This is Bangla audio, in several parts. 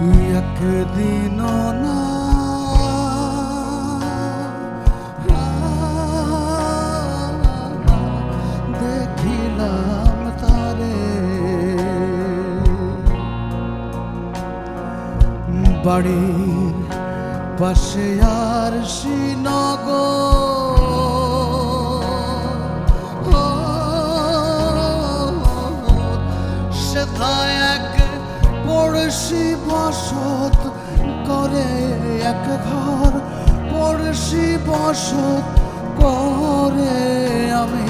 একদিন না বাড়ির পাশে আর শ্রীনগর পড়শি বসত করে এক ঘর পড়শি বসত করে আমি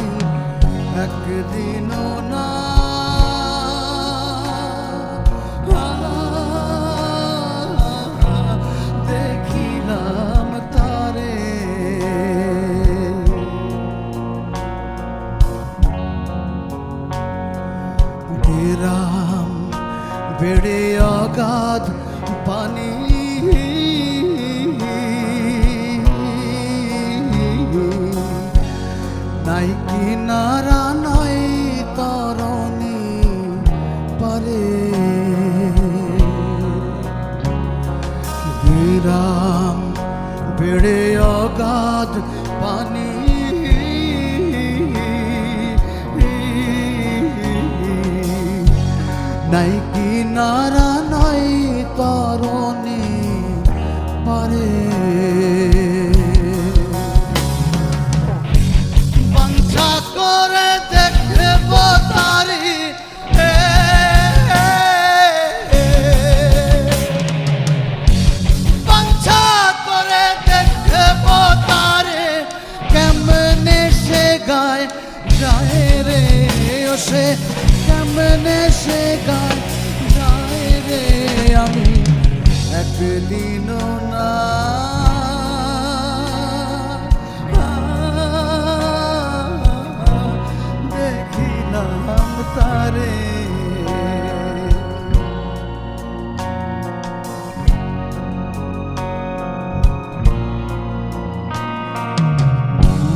একদিন না। গেরাম বেড়ে অগাধ পানি। নাই কিনারা নাই তরণী পারে। গিরাম বেড়ে অগাধ পানি। নাই কিনারা নাই তরণে পারে একদিন না। দেখিলাম তারে।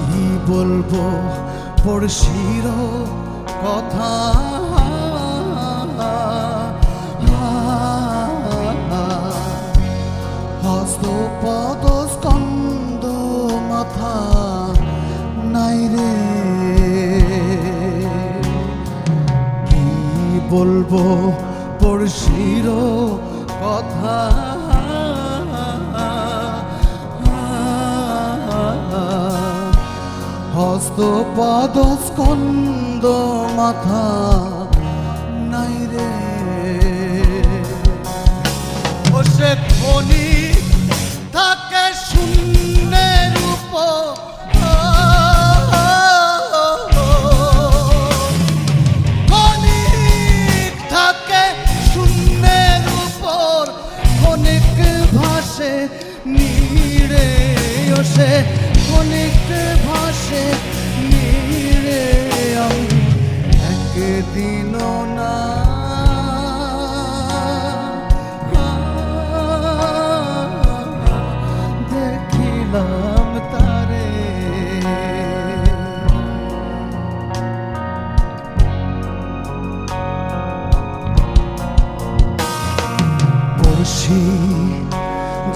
কি বলব পড়শির কথা? বলব পড়শির কথা। হস্ত পদ স্কন্দ মাথা নাই রে। ও সে থাকে শূন্যের ভাসে নীরে ওসে ক্ষণিক ভাসে নীরে আমি একদিনও না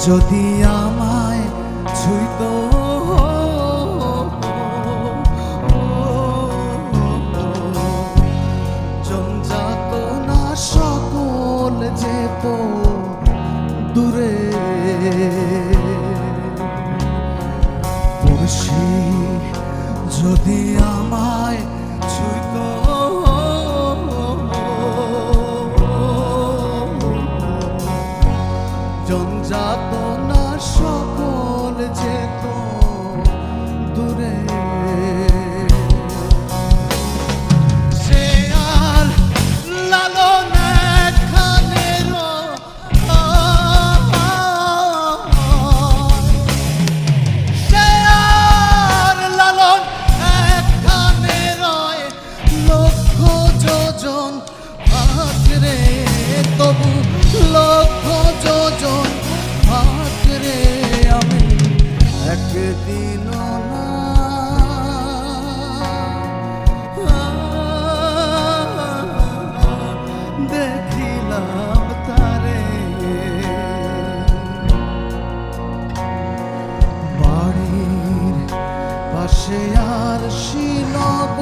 যদি আমায় ছুঁইত জঞ্জাত না সকল যেত দূরে। যদি আমায় ছুঁইত জঞ্জাত না সকল যেত আর শিলব।